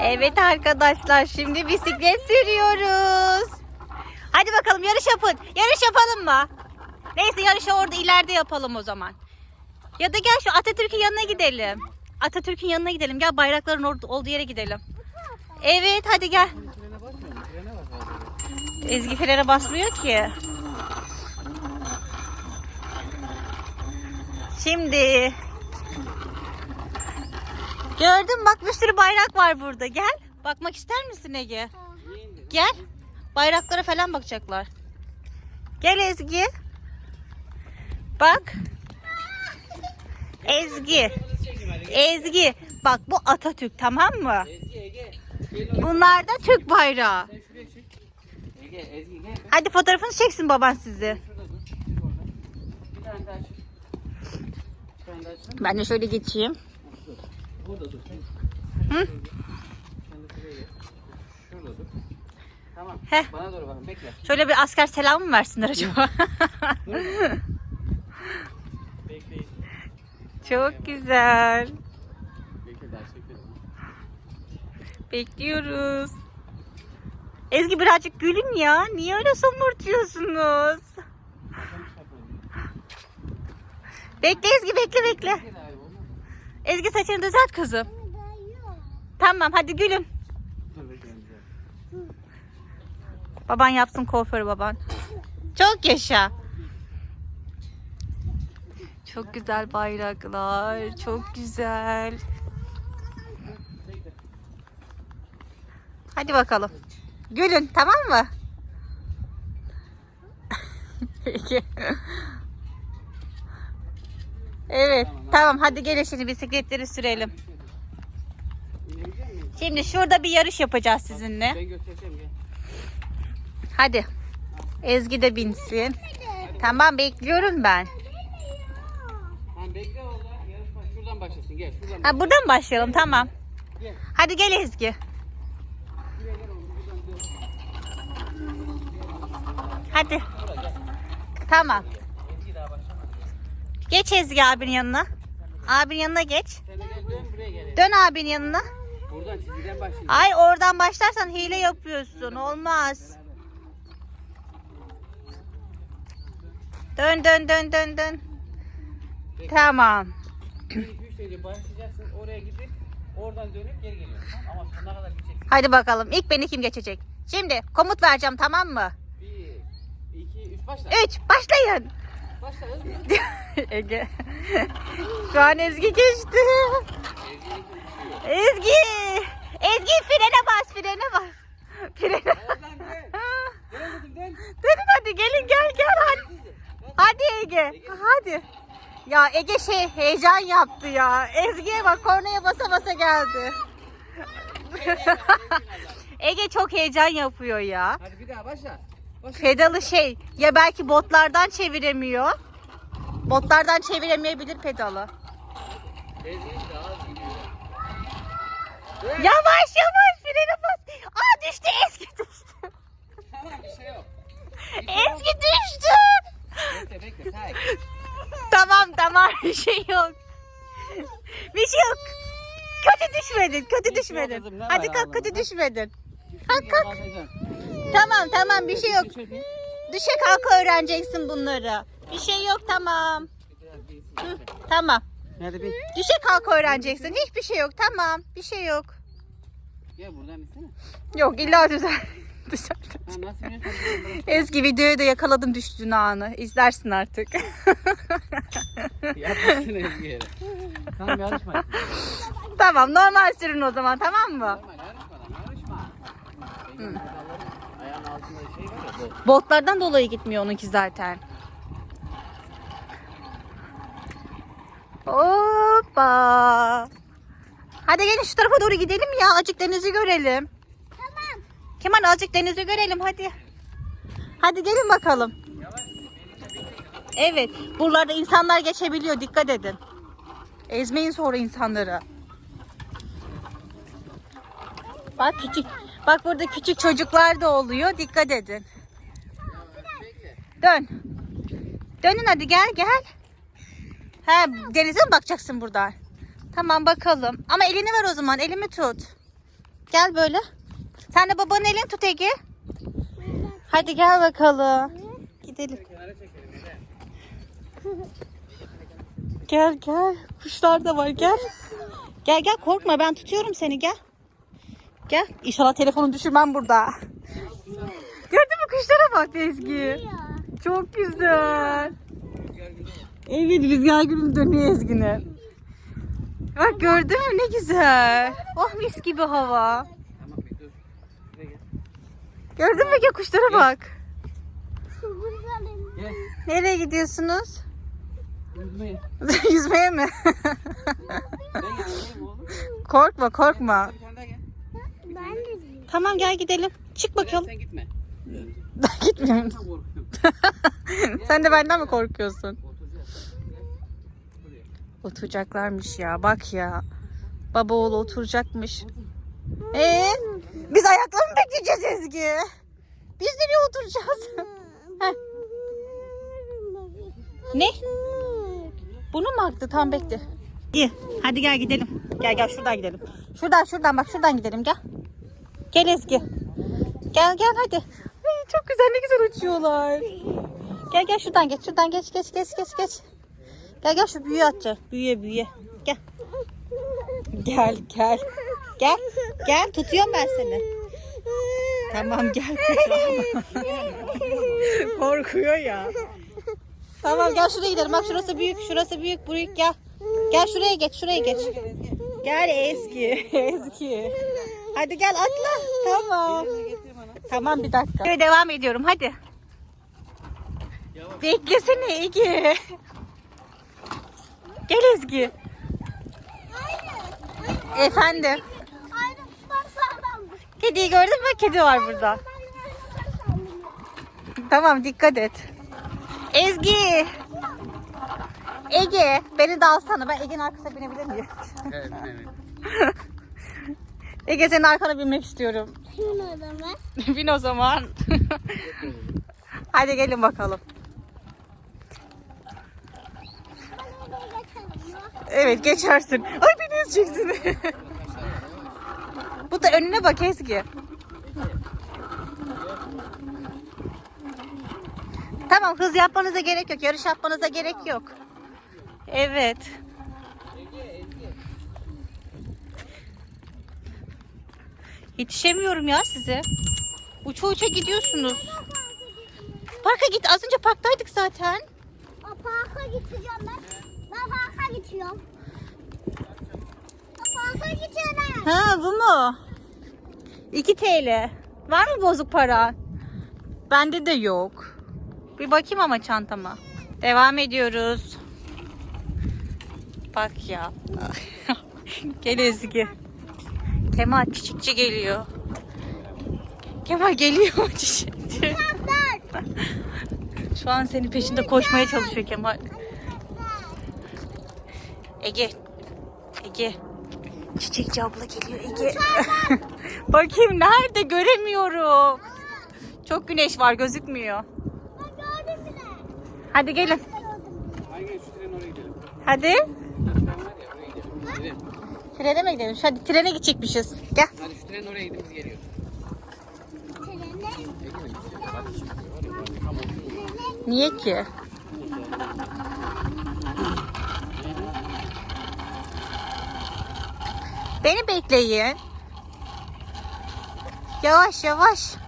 Evet arkadaşlar şimdi bisiklet sürüyoruz. Hadi bakalım yarış yapın. Yarış yapalım mı? Neyse yarışı orada ileride yapalım o zaman. Ya da gel şu Atatürk'ün yanına gidelim. Atatürk'ün yanına gidelim. Gel bayrakların orada olduğu yere gidelim. Evet hadi gel. Ezgi frene basmıyor ki. Şimdi. Gördün bak bir sürü bayrak var burada. Gel. Bakmak ister misin Ege? Gel. Bayraklara falan bakacaklar. Gel Ezgi. Bak. Ezgi. Ezgi. Bak bu Atatürk tamam mı? Bunlar da Türk bayrağı. Hadi fotoğrafını çeksin baban sizi. Ben de şöyle geçeyim. Burada dur. Hı? Şurada dur. Tamam. Heh. Bana doğru bakın. Bekle. Şöyle bir asker selamı mı versinler acaba? Bekleyin. Çok güzel. Bekle daha çekelim. Bekliyoruz. Ezgi birazcık gülün ya. Niye öyle somurtuyorsunuz? Bekle Ezgi bekle bekle. Gel abi olmaz mı? Ezgi saçını düzelt kızım. Tamam hadi gülün. Baban yapsın kuaförü baban. Çok yaşa. Çok güzel bayraklar. Çok güzel. Hadi bakalım. Gülün tamam mı? Peki. Evet tamam hadi gelin şimdi bisikletleri sürelim. Şimdi şurada bir yarış yapacağız sizinle. Ben göstereceğim gel. Hadi. Ezgi de binsin. Tamam bekliyorum ben. Tamam bekle orada. Yarışma şuradan başlasın. Gel şuradan. Ha buradan başlayalım tamam. Gel. Hadi gel Ezgi. Şuraya gel oğlum. Buradan dön. Hadi. Tamam. Geç Ezgi abinin yanına. Abinin yanına geç. Dön. Dön abinin yanına. Buradan çizgiden başlayacağız. Ay oradan başlarsan hile yapıyorsun. Olmaz. Dön dön dön dön dön. Tamam. 1 2 3 deyince başlayacaksın. Oraya gidip oradan dönüp geri geliyorsun. Tamam? Ama sonuna kadar gideceksin. Hadi bakalım. İlk beni kim geçecek? Şimdi komut vereceğim tamam mı? 1 2 3 başla. 3 başlayın. Ege. Şu an Ezgi geçti. Ezgi. Ezgi frene bas frene bas. Frene. Dönün hadi gelin gel gel hadi. Hadi Ege. Hadi. Ya Ege şey heyecan yaptı ya. Ezgi'ye bak kornaya basa basa geldi. Ege çok heyecan yapıyor ya. Hadi bir daha başla. Pedalı şey ya belki botlardan çeviremiyor. Botlardan çeviremeyebilir pedalı. Yavaş yavaş frene bas. Aa düştü Ezgi düştü. Tamam bir şey yok. Ezgi düştü. Bekle bekle say. Tamam tamam bir şey yok. Bir şey yok. Kötü düşmedin, kötü Bir şey yok düşmedin. Hadi kalk kötü düşmedin. Kalk kalk. Tamam tamam bir şey yok. Düşe kalka öğreneceksin bunları. Bir şey yok tamam. Hı, tamam. Hadi bin. Düşe kalka öğreneceksin. Hiçbir şey yok tamam. Bir şey yok. Gel buradan binsene. Yok illa düzel. Düzel. Ha nasıl biniyorsun? Ezgi videoyu da yakaladım düştüğün anı. İzlersin artık. Yapmasın Ezgi yere. Tamam yarışma. tamam normal sürün o zaman tamam mı? Normal yarışma lan yarışma. Ezgi'nin pedalların Ayağın altında şey var ya. bu. Botlardan dolayı gitmiyor onunki zaten. Hoppa. Hadi gelin şu tarafa doğru gidelim ya. Azıcık denizi görelim. Tamam. Kemal azıcık denizi görelim hadi. Hadi gelin bakalım. Evet. Buralarda insanlar geçebiliyor. Dikkat edin. Ezmeyin sonra insanları. Bak küçük. Bak burada küçük çocuklar da oluyor. Dikkat edin. Dön. Dönün hadi gel gel. Ha denize mi bakacaksın buradan? Tamam bakalım. Ama elini ver o zaman. Elimi tut. Gel böyle. Sen de babanın elini tut Ege. Hadi gel bakalım. Gidelim. Gel gel. Kuşlar da var gel. Gel gel korkma ben tutuyorum seni gel. Gel. İnşallah telefonu düşürmem burada. Gördün mü kuşlara bak Ezgi. Çok güzel. Evet rüzgar gülüm dönüyor Ezgi'nin. Bak gördün mü ne güzel. Oh mis gibi hava. Gördün mü ki kuşlara bak. Nereye gidiyorsunuz? Yüzmeye. Yüzmeye mi? Korkma korkma. Bir tane daha gel. Ben de Tamam gel gidelim. Çık bakalım. Sen gitme. Gitmiyorum. Sen de benden mi korkuyorsun? Oturacaklarmış ya bak ya. Baba oğlu oturacakmış. Ee, biz ayakta mı bekleyeceğiz Ezgi? Biz nereye oturacağız? Heh. ne? Bunu mu aktı? Tamam bekle. İyi. Hadi gel gidelim. Gel gel şuradan gidelim. Şuradan şuradan bak şuradan gidelim gel. Gel Ezgi. Gel gel hadi. Ay, çok güzel ne güzel uçuyorlar. Gel gel şuradan geç şuradan geç geç geç geç geç. Gel gel şu büyüye atacağım. Büyüye büyüye. Gel. Gel gel. Gel. Gel tutuyorum ben seni. Tamam gel kucağıma. Korkuyor ya. Tamam gel şuraya gidelim. Bak şurası büyük. Şurası büyük. Büyük gel. Gel şuraya geç. Şuraya geç. Gel Ezgi. Ezgi. Hadi gel atla. Tamam. Tamam bir dakika. Böyle devam ediyorum hadi. Beklesene Ege. Gel Ezgi. Efendim. Kediyi gördün mü? Kedi var burada. Tamam dikkat et. Ezgi. Ege beni de alsana. Ben Ege'nin arkasına binebilir miyim? Evet, evet. Ege senin arkana binmek istiyorum. Şunu o zaman. Bin o zaman. Hadi gelin bakalım. Evet geçersin. Ay beni ezeceksin. Bu da önüne bak Ezgi. Tamam hız yapmanıza gerek yok. Yarış yapmanıza gerek yok. Evet. Yetişemiyorum ya size. Uça uça gidiyorsunuz. Parka git. Az önce parktaydık zaten. O parka gideceğim ben. Ben parka gidiyorum. O parka gidiyorum. Ha bu mu? 2 TL. Var mı bozuk para? Bende de yok. Bir bakayım ama çantama. Devam ediyoruz. Bak ya. Gel Ezgi. Kemal çiçekçi geliyor. Kemal geliyor çiçekçi. Şu an senin peşinde koşmaya çalışıyor Kemal. Ege. Ege. Çiçekçi abla geliyor Ege. Bakayım nerede göremiyorum. Çok güneş var gözükmüyor. Hadi gelin. Hadi gel şu trenin oraya gidelim. Hadi. Tren var ya oraya gidelim. Gidelim. Trene mi gidelim? Hadi trene gidecekmişiz. Gel. Hadi şu trenin oraya biz geliyoruz. Niye ki? Beni bekleyin. Yavaş yavaş.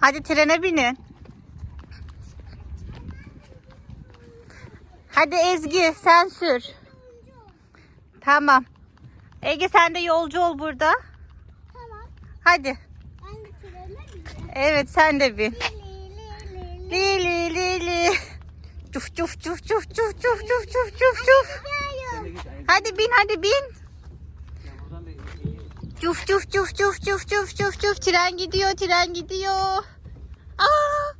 Hadi trene binin. Hadi Ezgi sen sür. Tamam. Ege sen de yolcu ol burada. Tamam. Hadi. Ben de trene bineceğim. Evet sen de bin. Li li li li. Cuf cuf cuf cuf cuf cuf cuf cuf cuf Hadi bin hadi bin. Cuf cuf cuf cuf cuf cuf cuf cuf. Tren gidiyor tren gidiyor. Aa,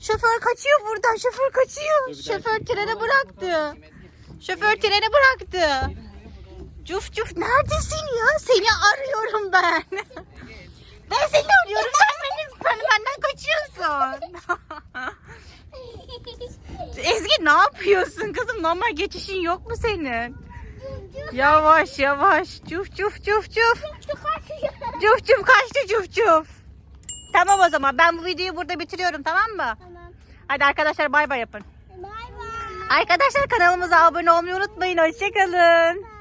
şoför kaçıyor buradan şoför kaçıyor. Şoför treni bıraktı. Şoför treni bıraktı. Cuf cuf neredesin ya? Seni arıyorum ben. Ben seni arıyorum. Sen benim Ezgi ne yapıyorsun kızım? Normal geçişin yok mu senin? Yavaş yavaş. Çuf çuf çuf çuf. Çuf çuf kaçtı çuf çuf. Tamam o zaman ben bu videoyu burada bitiriyorum tamam mı? Tamam. Hadi arkadaşlar bay bay yapın. Bay bay. Arkadaşlar kanalımıza abone olmayı unutmayın. Hoşçakalın.